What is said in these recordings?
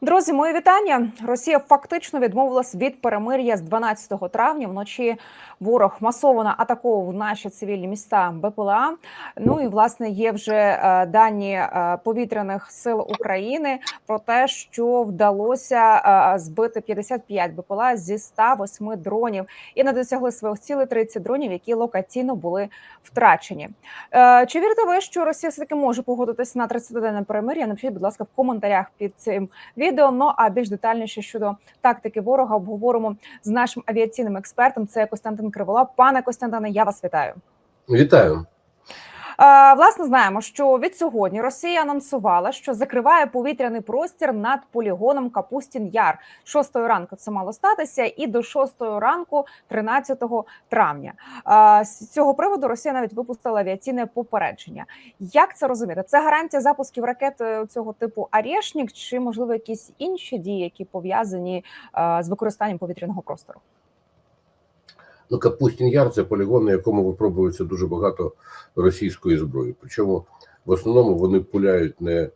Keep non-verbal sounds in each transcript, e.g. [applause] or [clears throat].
Друзі, мої вітання. Росія фактично відмовилась від перемир'я з 12 травня. Вночі ворог масово атаковував наші цивільні міста БПЛА. Ну і власне є вже е, дані е, повітряних сил України про те, що вдалося е, збити 55 БПЛА зі 108 дронів і не досягли своїх цілей 30 дронів, які локаційно були втрачені. Чи вірите ви, що Росія все таки може погодитись на 30-денне перемир'я? Напишіть, будь ласка, в коментарях під цим відео. Ну а більш детальніше щодо тактики ворога обговоримо з нашим авіаційним експертом. Це Костянтин Кривола. Пане Костянтине, я вас вітаю. Вітаю. Власне, знаємо, що від сьогодні Росія анонсувала, що закриває повітряний простір над полігоном Капустін Яр. Шостої ранку це мало статися, і до шостої ранку, 13 травня. З цього приводу Росія навіть випустила авіаційне попередження. Як це розуміти? Це гарантія запусків ракет е, цього типу Арєшнік, чи можливо якісь інші дії, які пов'язані е, з використанням повітряного простору? Ну, Капустін Яр це полігон, на якому випробується дуже багато російської зброї. Причому в основному вони пуляють не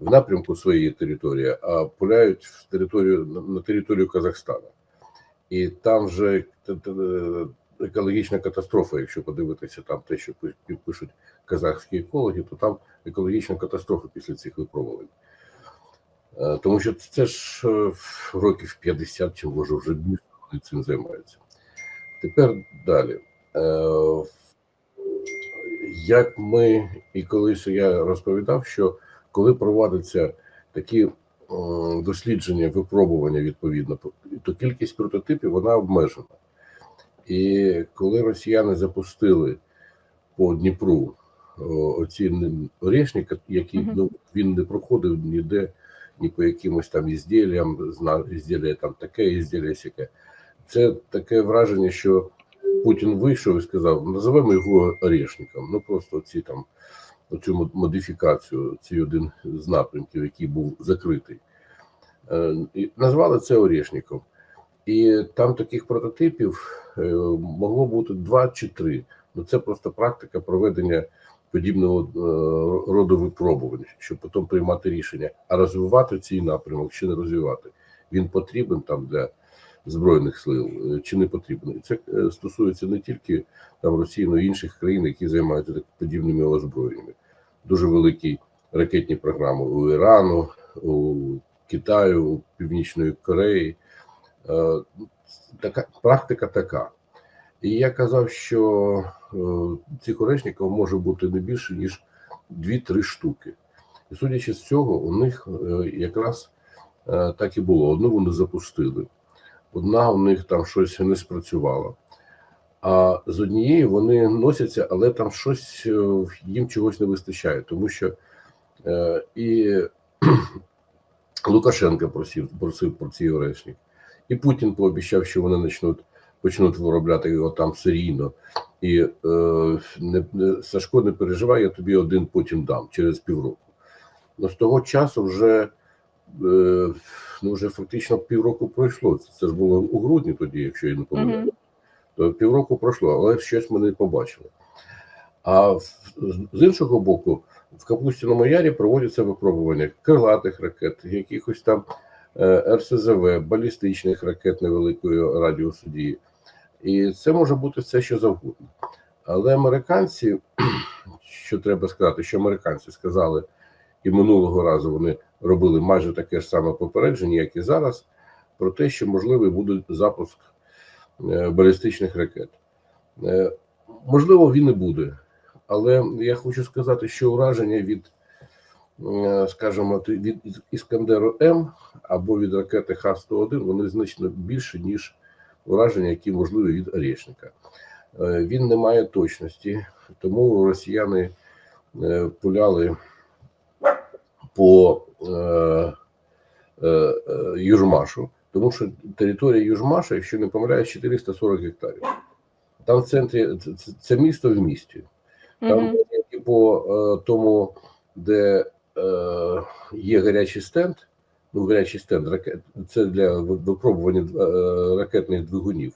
в напрямку своєї території, а пуляють в територію на територію Казахстана. І там вже т- т- екологічна катастрофа. Якщо подивитися там те, що пишуть казахські екологи, то там екологічна катастрофа після цих випробувань. Е, Тому що це ж е, років 50 чи може вже більше вони цим займаються. Тепер далі. Е, Як ми і колись я розповідав, що коли проводяться такі дослідження, випробування відповідно, то кількість прототипів вона обмежена. І коли росіяни запустили по Дніпру оці орешники, які ну, він не проходив ніде, ні по якимось там ізділлям, там таке, ізділля сяке. Це таке враження, що Путін вийшов і сказав: називаємо його орешником. Ну просто ці там оцю модифікацію, цей один з напрямків, який був закритий. Е, і Назвали це орешником. І там таких прототипів е, могло бути два чи три. Ну це просто практика проведення подібного е, роду випробувань, щоб потім приймати рішення, а розвивати цей напрямок чи не розвивати. Він потрібен там для збройних сил е, чи не потрібен. І це е, стосується не тільки там Росії, але й інших країн, які займаються подібними озброєннями. Дуже великі ракетні програми у Ірану, у Китаю, у Північної Кореї. Е, Така практика така. І я казав, що цих орешників може бути не більше, ніж 2-3 штуки. І судячи з цього, у них якраз так і було. Одну вони запустили, одна у них там щось не спрацювала. А з однієї вони носяться, але там щось е, їм чогось не вистачає, тому що е, і [clears throat] Лукашенко просив, просив про ці орешник, і Путін пообіцяв, що вони почнуть, почнуть виробляти його там серійно. І е, не, не, Сашко не переживай, я тобі один потім дам через півроку. Ну, з того часу вже, ну, вже фактично півроку пройшло. Це, ж було у грудні тоді, якщо я не помиляю. Мгм. То півроку пройшло, але щось ми не побачили. А з іншого боку, в Капустіному ярі проводяться випробування крилатих ракет, якихось там е, РСЗВ, балістичних ракет невеликої радіусу дії. І це може бути все, що завгодно. Але американці, [clears throat] що треба сказати, що американці сказали, і минулого разу вони робили майже таке ж саме попередження, як і зараз, про те, що можливий буде запуск е, балістичних ракет. Е, Можливо, він і буде, але я хочу сказати, що ураження від, е, скажімо, від Іскандеру М або від ракети Х-101 вони значно більше, ніж ураження, які можливі від Орешника. Е, Він не має точності, тому росіяни пуляли по е, е, е, Южмашу, тому що територія Южмаша, якщо не помиляюсь, 440 гектарів. Там в центрі це, це- місто в місті. Там Мгм. тільки по е, тому, де е, є гарячий стенд, ну гарячий стенд, ракет, це для випробування ракетних двигунів.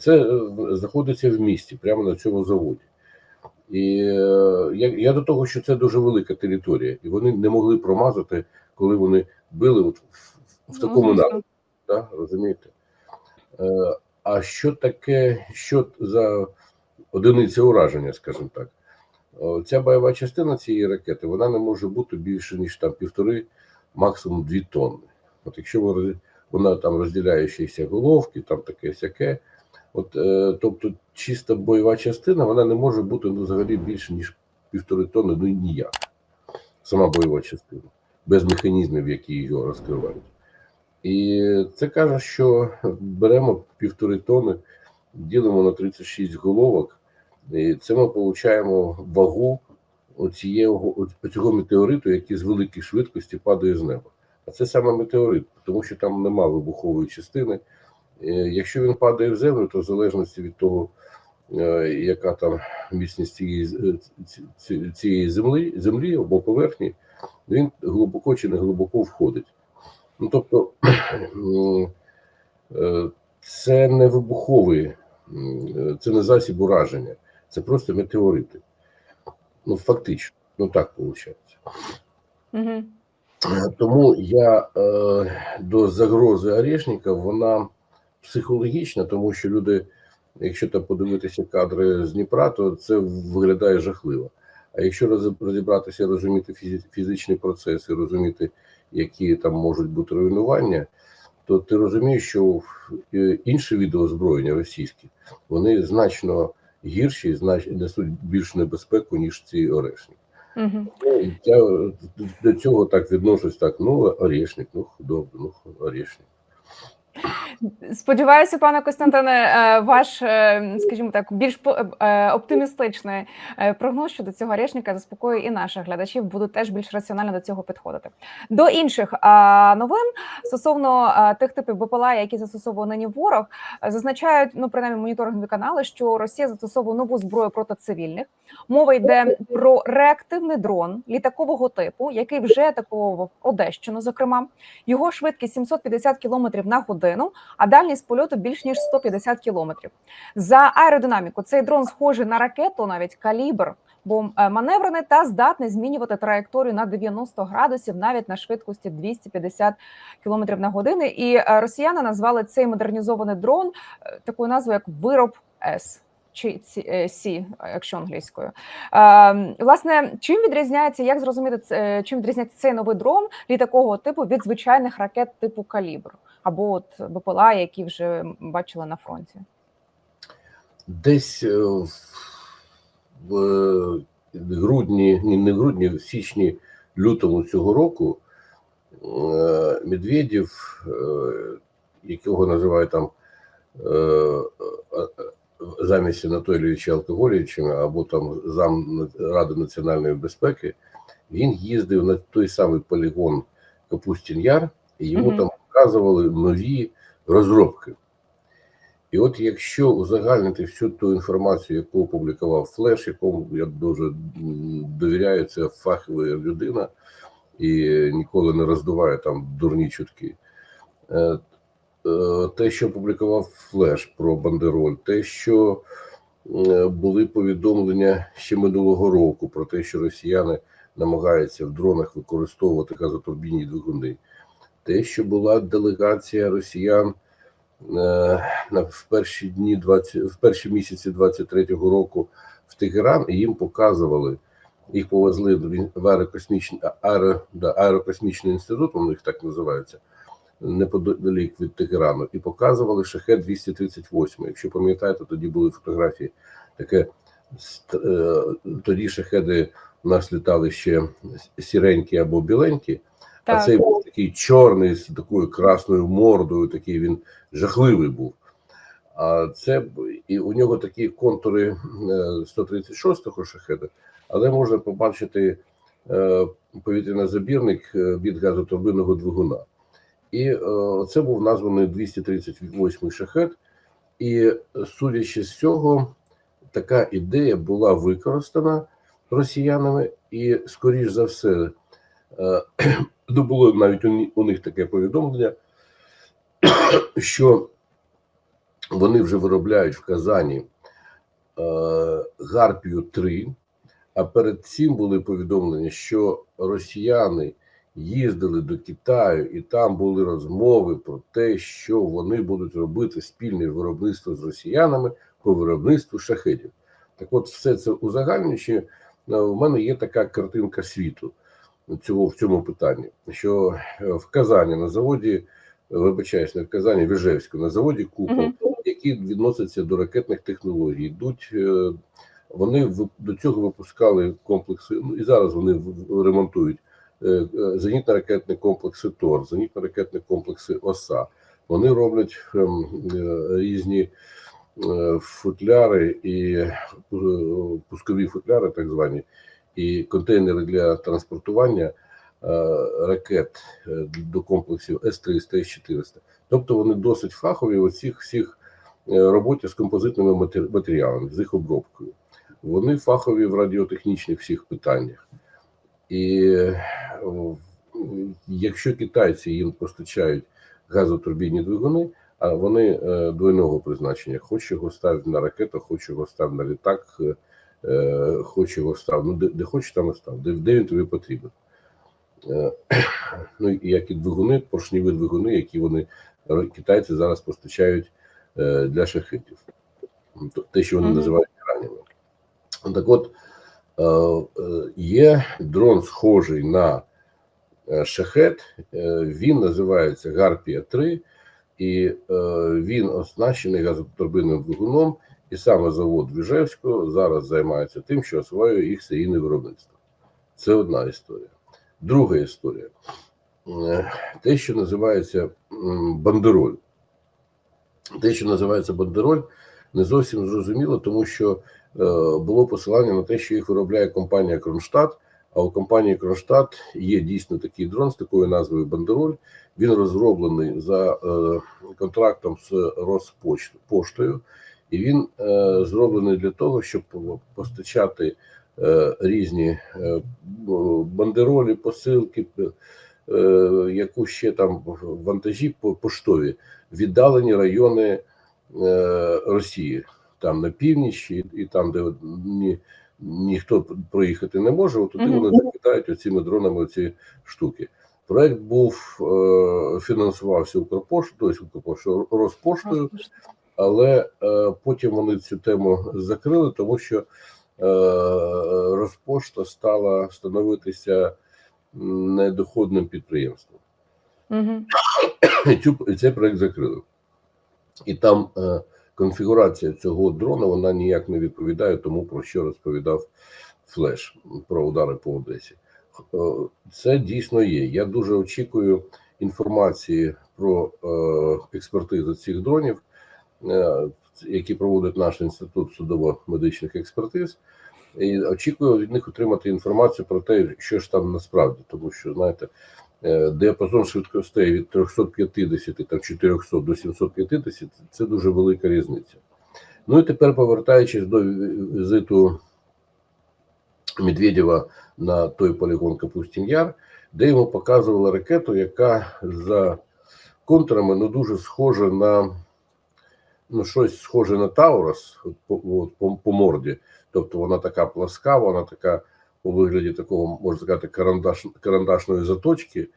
Це знаходиться в місті, прямо на цьому заводі. І е, я, я до того, що це дуже велика територія, і вони не могли промазати, коли вони били от в, в Ну, такому напрямку. Да, розумієте? Е, а що таке, що за одиниця ураження, скажімо так? Ця бойова частина цієї ракети вона не може бути більше, ніж там півтори, максимум дві тонни. От якщо вона там розділяє щось головки, там таке сяке. От, е, тобто, чиста бойова частина вона не може бути ну, взагалі більше, ніж півтори тонни, ну ніяк. Сама бойова частина, без механізмів, які його розкривають. І це каже, що беремо півтори тонни, ділимо на 36 головок, і це ми отримуємо вагу цього метеориту, який з великої швидкості падає з неба. А це саме метеорит, тому що там нема вибухової частини. Е, Якщо він падає в землю, то в залежності від того, е, яка там міцність цієї, ці- цієї землі, землі або поверхні, він глибоко чи не глибоко входить. Ну тобто [clears throat] е, це не вибуховий, е, це не засіб ураження, це просто метеорити. Ну, фактично, ну так виходить. Угу. Е, Тому я е, до загрози Орешника, вона психологічна, тому що люди, якщо там подивитися кадри з Дніпра, то це виглядає жахливо. А якщо розібратися, розуміти фізичні процеси, розуміти, які там можуть бути руйнування, то ти розумієш, що е, інші відеозброєння російські вони значно гірші, знач... несуть більшу небезпеку, ніж ці орешники. Угу. Я до цього так відношусь так. Ну, орешник, ну добре, ну орешник. Сподіваюся, пане Костянтине, е, ваш, е, скажімо так, більш е, оптимістичний прогноз щодо цього речника заспокоює і наших глядачів, будуть теж більш раціонально до цього підходити. До інших новин стосовно тих типів БПЛА, які застосовує нині ворог, зазначають ну принаймні моніторингові канали, що Росія застосовує нову зброю проти цивільних. Мова йде про реактивний дрон літакового типу, який вже атакував Одещину. Зокрема, його швидкість 750 км на годину, а дальність польоту більш ніж 150 кілометрів. За аеродинаміку цей дрон схожий на ракету, навіть калібр, бо е, маневрений та здатний змінювати траєкторію на 90 градусів навіть на швидкості 250 км на годину. І е, росіяни назвали цей модернізований дрон е, такою назвою як вироб С. Чи е, Сі, якщо англійською, е, власне, чим відрізняється, як зрозуміти це- е, чим відрізняється цей новий дрон літакового типу від звичайних ракет типу калібр або от БПЛА, які вже бачили на фронті? Десь е, в, грудні, ні, не в грудні, в січні, лютому цього року Медведєв, якого називають там замість Анатолійовича Алкоголівича або там зам Ради національної безпеки, він їздив на той самий полігон Капустін Яр, і йому Мгм. там показували нові розробки. І от якщо узагальнити всю ту інформацію, яку опублікував Флеш, якому я дуже довіряю, це фахова людина і ніколи не роздуває там дурні чутки. Е, Те, що опублікував Флеш про бандероль, те, що е, були повідомлення ще минулого року про те, що росіяни намагаються в дронах використовувати газотурбінні двигуни, те, що була делегація росіян е, в перші дні 20, в перші місяці 23-го року в Тегеран, і їм показували. Їх повезли в аерокосмічний аерокосмічний інститут, вони їх так називаються, неподалік від Тегерану, і показували шахет 238. Якщо пам'ятаєте, тоді були фотографії таке. е, Тоді шахеди у нас літали ще сіренькі або біленькі, а цей був такий чорний з такою красною мордою, такий він жахливий був. А це і у нього такі контури е, 136-го шахеда, але можна побачити е, повітряно-забірник е, від газотурбинного двигуна. І е, це був названий 238 шахет. І судячи з цього, така ідея була використана росіянами, і, скоріш за все, е, [clears throat] ну було навіть у, у них таке повідомлення, [clears throat] що вони вже виробляють в Казані е, Гарпію 3, а перед цим були повідомлення, що росіяни їздили до Китаю, і там були розмови про те, що вони будуть робити спільне виробництво з росіянами по виробництву шахедів. Так, от, все це узагальнюючи, е, в мене є така картинка світу цього в цьому питанні, що е, в Казані на заводі, вибачаюсь, не в Казані, в Іжевську, на заводі Купол, Мгм. які відносяться до ракетних технологій, йдуть. е, Вони до цього випускали комплекси, ну і зараз вони ремонтують зенітно-ракетні комплекси ТОР, зенітно-ракетні комплекси ОСА. Вони роблять ем, е, різні е, футляри і е, пускові футляри, так звані, і контейнери для транспортування е, ракет е, до комплексів С-300, С-400. Тобто вони досить фахові у цих всіх е, роботі з композитними матер- матеріалами, з їх обробкою. Вони фахові в радіотехнічних всіх питаннях. І е, якщо китайці їм постачають газотурбінні двигуни, а вони е, двойного призначення, хоч його ставить на ракету, хоч його став на літак, е, е, хоч його став, ну де, де хочеш, там і став, де, де він тобі потрібен. [clears throat] Ну як і двигуни, поршневі двигуни, які вони китайці зараз постачають для шахетів. Те, що вони Мгм. називають іранами. Так от є дрон, схожий на е, шахет, е, він називається Гарпія 3, і е, він оснащений газотурбинним двигуном, і саме завод Віжевського зараз займається тим, що освоює їх серійне виробництво. Це одна історія. Друга історія. Е, Те, що називається бандероль. Те, що називається бандероль, не зовсім зрозуміло, тому що е, було посилання на те, що їх виробляє компанія Кронштадт. А у компанії Кронштадт є дійсно такий дрон з такою назвою Бандероль. Він розроблений за е, контрактом з Роспоштою, і він е, зроблений для того, щоб постачати різні бандеролі, посилки, яку ще там вантажі по- поштові, віддалені райони Росії, там на північ, і, там, де ні, ніхто проїхати не може, от туди вони закидають оціми дронами ці штуки. Проект був е, фінансувався Укрпоштою, тобто Укрпоштою, Розпоштою, але е, потім вони цю тему закрили, тому що е, Розпошта стала становитися недоходним підприємством. І цю цей проект закрили. І там е, конфігурація цього дрона вона ніяк не відповідає тому, про що розповідав Флеш про удари по Одесі. Е, Це дійсно є. Я дуже очікую інформації про е, експертизу цих дронів, е, які проводить наш інститут судово-медичних експертиз. І очікую від них отримати інформацію про те, що ж там насправді, тому що знаєте, діапазон швидкостей від 350 там 400 до 750 – це дуже велика різниця. Ну і тепер повертаючись до візиту Медведєва на той полігон Капустін Яр, де йому показували ракету, яка за контурами ну дуже схожа на ну щось схоже на Таурус от, по, по, по морді. Тобто вона така пласка, вона така у вигляді такого, можна сказати, карандаш, карандашної заточки,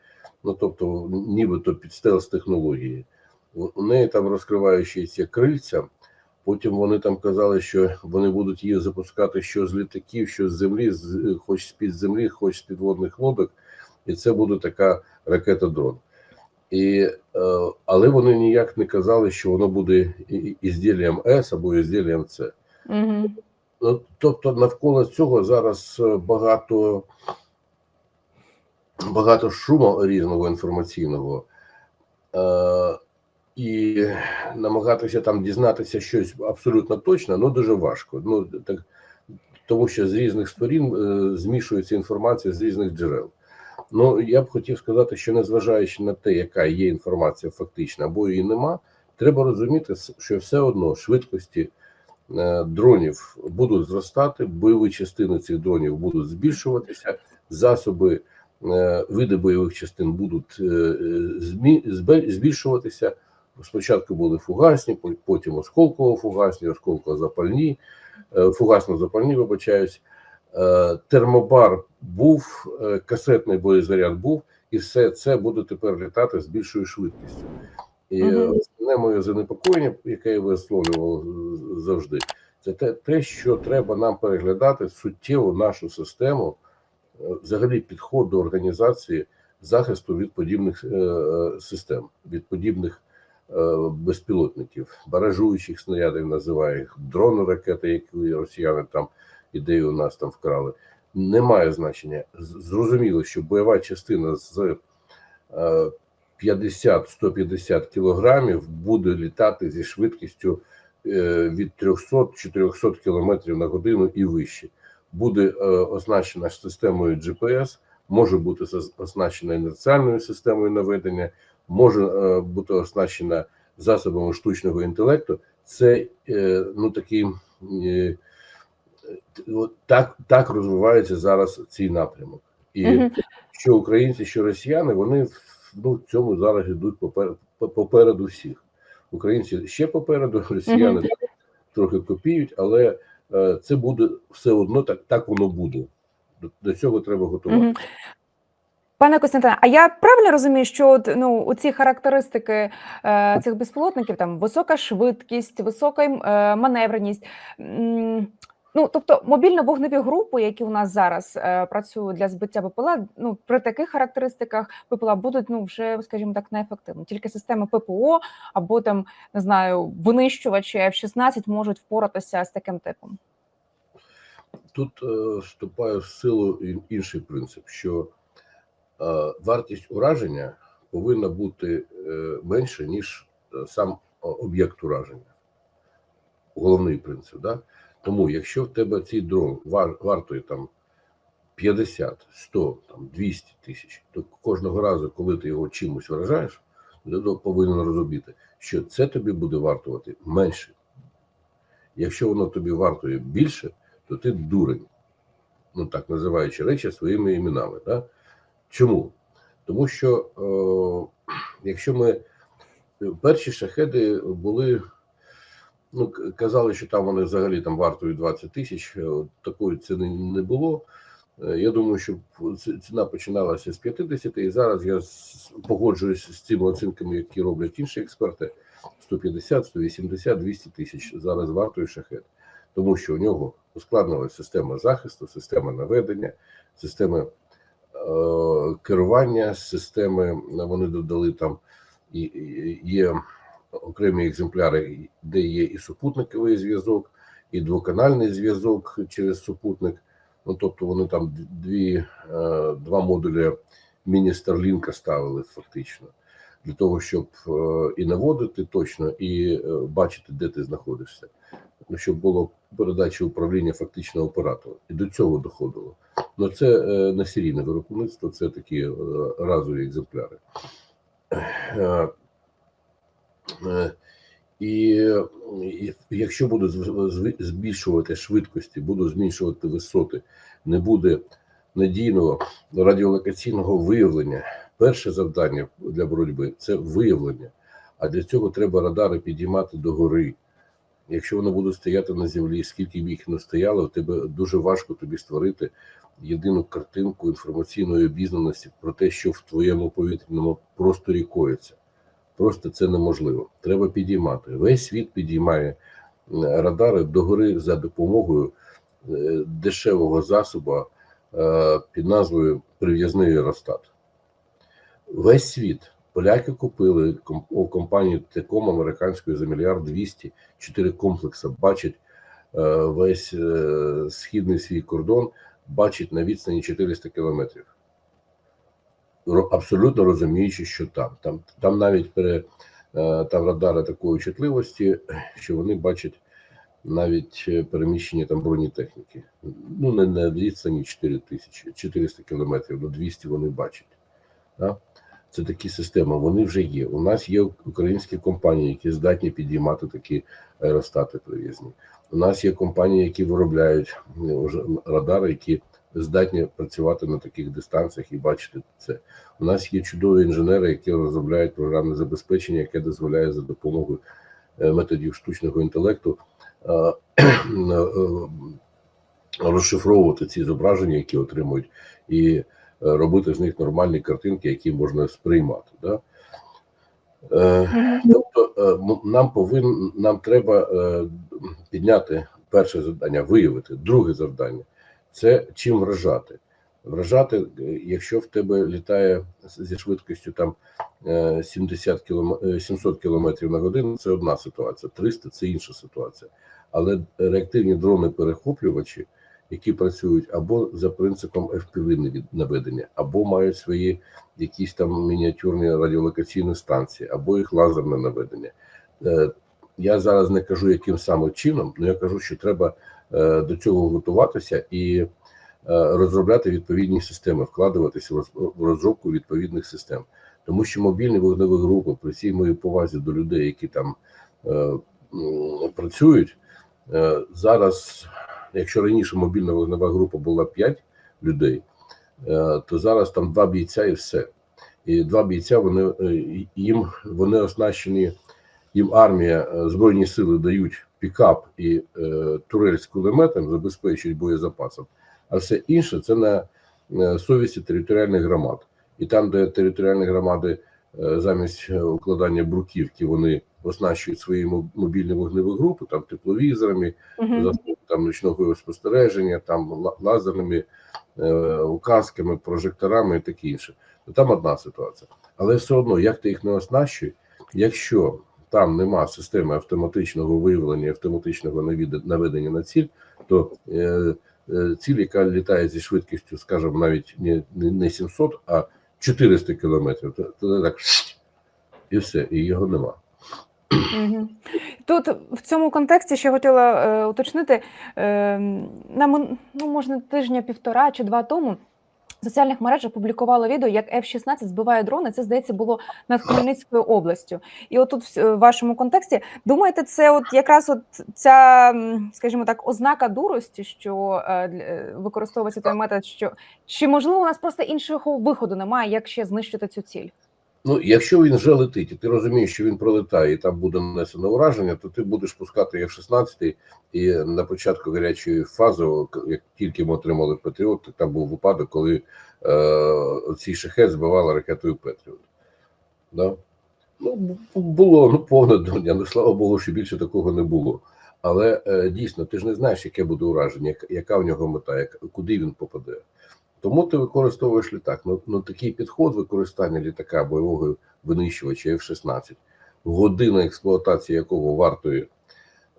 ну тобто, нібито під стелс технології. У неї там розкриваючіся крильця. Потім вони там казали, що вони будуть її запускати що з літаків, що з землі, хоч з-під землі, хоч з підводних лодок, і це буде така ракета-дрон. І, е, але вони ніяк не казали, що воно буде ізділлям С або ізділлям С. Мгм. Ну, тобто навколо цього зараз е, багато, багато шуму різного інформаційного. Е, і намагатися там дізнатися щось абсолютно точно, ну дуже важко. Ну так тому що з різних сторін е, змішується інформація з різних джерел. Ну я б хотів сказати, що незважаючи на те, яка є інформація фактична або її нема, треба розуміти, що все одно швидкості е, дронів будуть зростати, бойові частини цих дронів будуть збільшуватися, засоби, е, види бойових частин будуть е, е, збільшуватися. Спочатку були фугасні, потім осколково-фугасні, осколково-запальні, е, фугасно-запальні, вибачаюсь. Е, Термобар був, е, касетний боєзаряд був, і все це буде тепер літати з більшою швидкістю. І основне моє занепокоєння, яке я висловлював завжди, це те, те, що треба нам переглядати суттєво нашу систему, е, взагалі підход до організації захисту від подібних е, е, систем, від подібних безпілотників, баражуючих снарядів називає їх, дрони ракети, які росіяни там ідею у нас там вкрали. Немає значення. Зрозуміло, що бойова частина з 50-150 кілограмів буде літати зі швидкістю е, від 300-400 кілометрів на годину і вище. Буде е, означена системою GPS, може бути оснащена інерціальною системою наведення, може е, бути оснащена засобами штучного інтелекту. Це ну такий т- от так, так розвивається зараз цей напрямок. І що українці, що росіяни, вони ну, в цьому зараз йдуть попер, по- попереду всіх. Українці ще попереду, [laughs] росіяни Мгм. трохи копіють, але е, це буде все одно так, так воно буде. До, до цього треба готувати. Мгм. Пане Костянтине, а я правильно розумію, що от, ну, оці характеристики е, цих безпілотників, там висока швидкість, висока е, маневреність. м, Ну, тобто мобільно-вогневі групи, які у нас зараз е, працюють для збиття БПЛА, ну при таких характеристиках БПЛА будуть ну вже, скажімо так, неефективні. Тільки системи ППО або там не знаю, винищувачі F-16 можуть впоратися з таким типом. Тут е, вступає в силу інший принцип, що е, вартість ураження повинна бути е, менше, ніж е, сам об'єкт ураження. Головний принцип. Да? Тому, якщо в тебе цей дрон вар, вартує там 50, 100, там, 200 тисяч, то кожного разу, коли ти його чимось вражаєш, ти повинен розуміти, що це тобі буде вартувати менше. Якщо воно тобі вартує більше, то ти дурень. Ну так називаючи речі своїми іменами. Да? Чому? Тому що е, якщо ми перші шахеди були, ну казали, що там вони взагалі там вартують 20 тисяч, е, такої ціни не було. Е, Я думаю, що ціна починалася з 50, і зараз я погоджуюсь з цими оцінками, які роблять інші експерти. 150, 180, 200 тисяч зараз вартує шахет, тому що у нього ускладнилася система захисту, система наведення, система е, керування, системи. Вони додали там і є окремі екземпляри, де є і супутниковий зв'язок, і двоканальний зв'язок через супутник. Ну тобто вони там дві, е, два модулі міні-старлінка ставили фактично для того, щоб е, і наводити точно, і е, бачити, де ти знаходишся. Ну, щоб було передача управління фактично оператору. І до цього доходило. Ну це не серійне виробництво, це такі разові екземпляри. Е, І, якщо буду зв- зв- збільшувати швидкості, буду зменшувати висоти, не буде надійного радіолокаційного виявлення. Перше завдання для боротьби це виявлення. А для цього треба радари підіймати догори. Якщо вони будуть стояти на землі, скільки б їх не стояло, тебе дуже важко тобі створити єдину картинку інформаційної обізнаності про те, що в твоєму повітряному просторі коїться. Просто це неможливо. Треба підіймати. Весь світ підіймає е, радари догори за допомогою е, дешевого засобу е, під назвою Прив'язний аеростат. Весь світ. Поляки купили у компанії Теком американської за мільярд 200 чотири комплекси. Бачать е, весь східний свій кордон, бачить на відстані 400 кілометрів. Абсолютно розуміючи, що там. Там, там навіть пере, е, там радари такої чутливості, що вони бачать навіть е, переміщення там бронетехніки. Ну, не на відстані 4 тисячі, 400 кілометрів, до 200 вони бачать. Да? Це такі системи, вони вже є. У нас є українські компанії, які здатні підіймати такі аеростати привізні. У нас є компанії, які виробляють е, радари, які здатні працювати на таких дистанціях і бачити це. У нас є чудові інженери, які розробляють програмне забезпечення, яке дозволяє за допомогою е, методів штучного інтелекту е, е, розшифровувати ці зображення, які отримують, і робити з них нормальні картинки, які можна сприймати. Да? Тобто нам повин, нам треба підняти перше завдання, виявити. Друге завдання це чим вражати. Вражати, е, якщо в тебе літає зі швидкістю там е, 70 кілом... е, 700 кілометрів на годину, це одна ситуація. 300 – це інша ситуація. Але реактивні дрони-перехоплювачі, які працюють або за принципом FPV наведення, або мають свої якісь там мініатюрні радіолокаційні станції, або їх лазерне наведення. Е, Я зараз не кажу, яким саме чином, але я кажу, що треба до цього готуватися і е, розробляти відповідні системи, вкладуватися в розробку відповідних систем. Тому що мобільні вогневі групи, при всій моїй повазі до людей, які там е, працюють, е, зараз, якщо раніше мобільна вогнева група була 5 людей, е, то зараз там два бійця і все. І два бійця вони е, їм вони оснащені, їм армія, е, збройні сили дають пікап і е, турель з кулеметом, забезпечують боєзапасом, а все інше це на е, совісті територіальних громад. І там, де територіальні громади е, замість укладання бруківки, вони оснащують свої мобільні вогневі групи, там тепловізорами, засобами там нічного спостереження, там лазерними е, указками, прожекторами і таке інше. Там одна ситуація. Але все одно, як ти їх не оснащуй, якщо там нема системи автоматичного виявлення, автоматичного наведення на ціль, то е, е, ціль, яка літає зі швидкістю, скажімо, навіть не, не, не 700, а 400 кілометрів, то, так і все, і його нема. Тут в цьому контексті ще хотіла е, уточнити е, на мин- ну, можна тижня півтора чи два тому. Соціальних мережах публікувала відео, як F-16 збиває дрони. Це здається було над Хмельницькою областю. І отут в вашому контексті думаєте, це от якраз от ця, скажімо так, ознака дурості, що е, е, використовується той метод, що чи можливо у нас просто іншого виходу немає, як ще знищити цю ціль? Ну, якщо він вже летить, і ти розумієш, що він пролетає, і там буде нанесено ураження, то ти будеш пускати F-16, і на початку гарячої фази, як тільки ми отримали Патріот, так там був випадок, коли е, цей шахет збивали ракетою Петріот. Да? Ну, було ну, повне дурня, ну слава Богу, що більше такого не було. Але е, дійсно, ти ж не знаєш, яке буде ураження, яка в нього мета, як, куди він попаде. Тому ти використовуєш літак. Ну, ну такий підход використання літака бойового винищувача F-16, година експлуатації якого вартує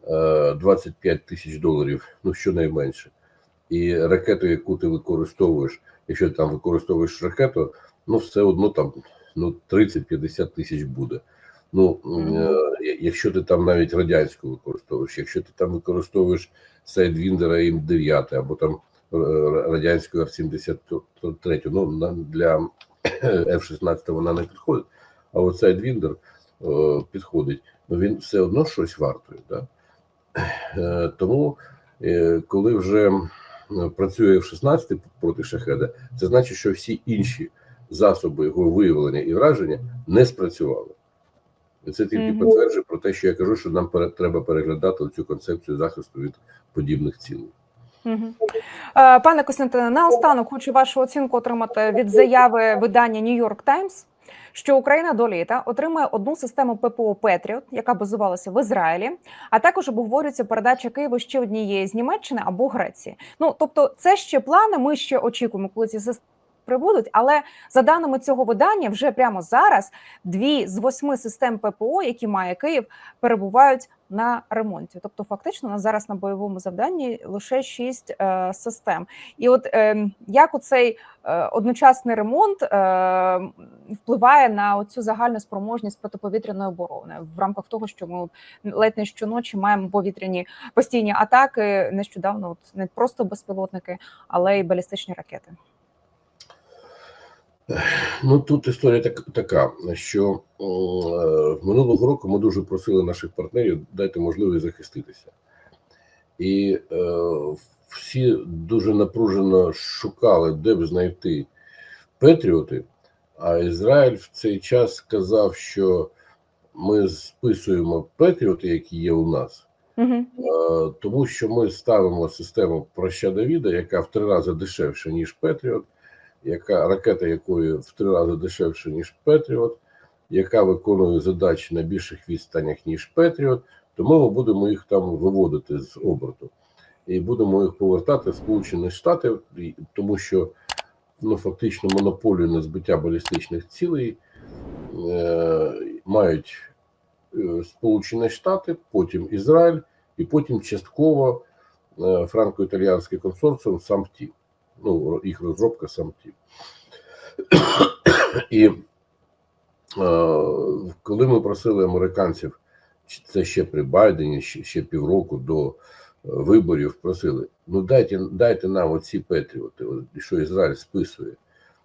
е, 25 тисяч доларів, ну щонайменше. І ракету, яку ти використовуєш, якщо ти там використовуєш ракету, ну все одно там ну 30-50 тисяч буде. Ну, е, якщо ти там навіть радянську використовуєш, якщо ти там використовуєш Сайдвіндера М9 або там е, радянську Р-73, ну для [clears throat] F-16 вона не підходить, а от Сайдвіндер е, підходить, ну він все одно щось вартує. Да? [clears throat] Е, Тому, коли вже працює F-16 проти шахеда, це значить, що всі інші засоби його виявлення і враження не спрацювали. І це тільки Мгм. підтверджує про те, що я кажу, що нам треба переглядати цю концепцію захисту від подібних цілей. Е, Пане Костянтине, наостанок хочу вашу оцінку отримати від заяви видання York Times, що Україна до літа отримає одну систему ППО Петріот, яка базувалася в Ізраїлі, а також обговорюється передача Києву ще однієї з Німеччини або Греції. Ну тобто, це ще плани. Ми ще очікуємо, коли ці системи прибудуть. Але за даними цього видання, вже прямо зараз дві з восьми систем ППО, які має Київ, перебувають на ремонті. Тобто, фактично, у нас зараз на бойовому завданні лише шість е, систем. І от е, як оцей е, одночасний ремонт е, впливає на цю загальну спроможність протиповітряної оборони в рамках того, що ми ледь не щоночі маємо повітряні постійні атаки. Нещодавно от не просто безпілотники, але й балістичні ракети. Ну тут історія так, така, що м, е, минулого року ми дуже просили наших партнерів дати можливість захиститися. І е, всі дуже напружено шукали, де б знайти Петріоти. А Ізраїль в цей час сказав, що ми списуємо Петріоти, які є у нас, Угу. е, тому що ми ставимо систему проща Давіда, яка в три рази дешевша, ніж Петріот. Яка ракета якої в три рази дешевше, ніж Петріот, яка виконує задачі на більших відстанях, ніж Петріот, тому ми будемо їх там виводити з оберту. І будемо їх повертати в Сполучені Штати, тому що ну, фактично монополію на збиття балістичних цілей е, мають е, Сполучені Штати, потім Ізраїль, і потім частково е, франко-італіянський консорціум САМТІ. Ну, їх розробка САМТІ. І е, коли ми просили американців, це ще при Байдені, ще, ще півроку до е, виборів, просили: ну дайте, дайте нам оці Петріоти, що Ізраїль списує.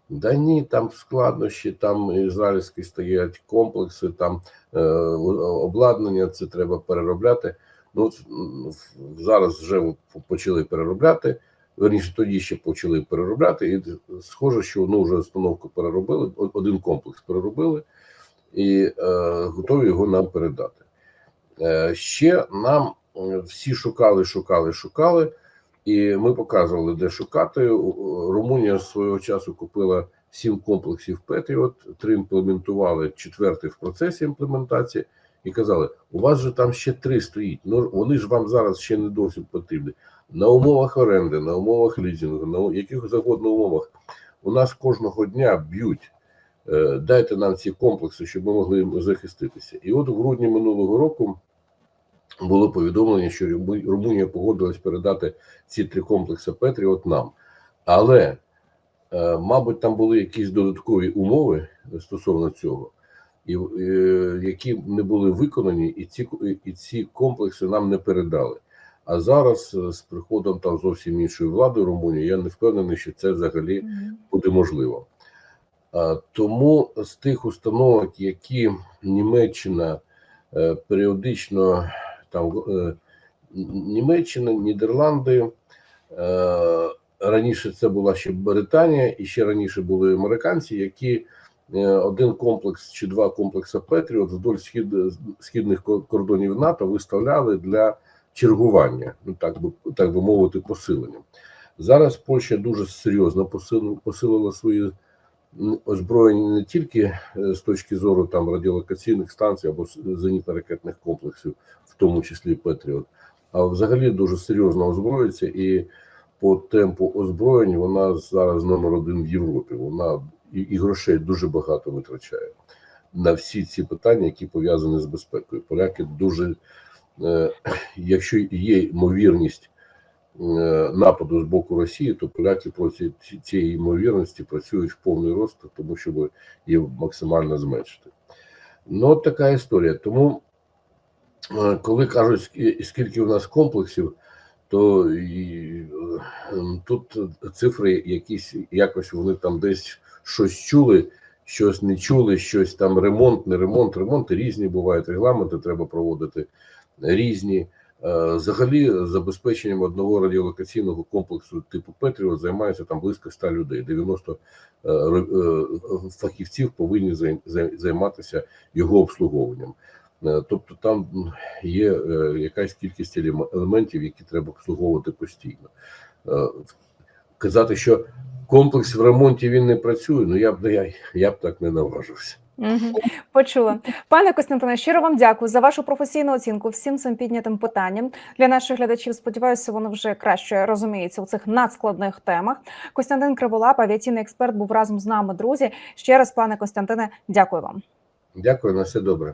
Да ні, там складнощі, там ізраїльські стоять комплекси, там е, обладнання, це треба переробляти. Ну, зараз вже почали переробляти. Верніше, тоді ще почали переробляти, і схоже, що ну, вже установку переробили, один комплекс переробили і е, готові його нам передати. Е, ще нам е, всі шукали, шукали, шукали, і ми показували, де шукати. Румунія свого часу купила сім комплексів Петріот, три імплементували, четвертий в процесі імплементації, і казали: у вас же там ще три стоїть. Ну вони ж вам зараз ще не досить потрібні. На умовах оренди, на умовах лізінгу, на яких завгодно умовах. У нас кожного дня б'ють. Е, Дайте нам ці комплекси, щоб ми могли захиститися. І от в грудні минулого року було повідомлення, що Румунія погодилась передати ці три комплекси Петріот нам. Але, е, мабуть, там були якісь додаткові умови стосовно цього, і, е, які не були виконані, і ці, і ці комплекси нам не передали. А зараз е, з приходом там зовсім іншої влади Румунії, я не впевнений, що це взагалі буде можливо. А, Тому з тих установок, які Німеччина е, періодично там е, Німеччина, Нідерланди. Раніше це була ще Британія, і ще раніше були американці, які один комплекс чи два комплекси Петріот вдоль схід, східних кордонів НАТО виставляли для чергування, ну так би так би мовити, посилення. Зараз Польща дуже серйозно посилила, свої озброєння не тільки е, з точки зору там радіолокаційних станцій або зенітно-ракетних комплексів, в тому числі Петріот, а взагалі дуже серйозно озброюється і по темпу озброєнь вона зараз номер один в Європі. Вона і, і грошей дуже багато витрачає на всі ці питання, які пов'язані з безпекою. Поляки дуже, якщо є ймовірність е, нападу з боку Росії, то поляки проти цієї ймовірності працюють в повний рост, тому щоб її максимально зменшити. Ну, от така історія. Тому, е, коли кажуть, скільки у нас комплексів, то і, е, тут цифри якісь якось вони там десь щось чули, щось не чули, щось там ремонт, не ремонт, ремонти різні бувають, регламенти треба проводити різні. Е, Взагалі, забезпеченням одного радіолокаційного комплексу типу Петріот займається там близько 100 людей. 90 е, е, фахівців повинні зай- зай- займатися його обслуговуванням. Тобто там є якась кількість елем- елементів, які треба обслуговувати постійно. Казати, що комплекс в ремонті він не працює, ну я б я, я б так не наважився. Почула. Пане Костянтине, щиро вам дякую за вашу професійну оцінку всім цим піднятим питанням. Для наших глядачів, сподіваюся, вони вже краще розуміються у цих надскладних темах. Костянтин Криволап, авіаційний експерт, був разом з нами, друзі. Ще раз, пане Костянтине, дякую вам. Дякую на все добре.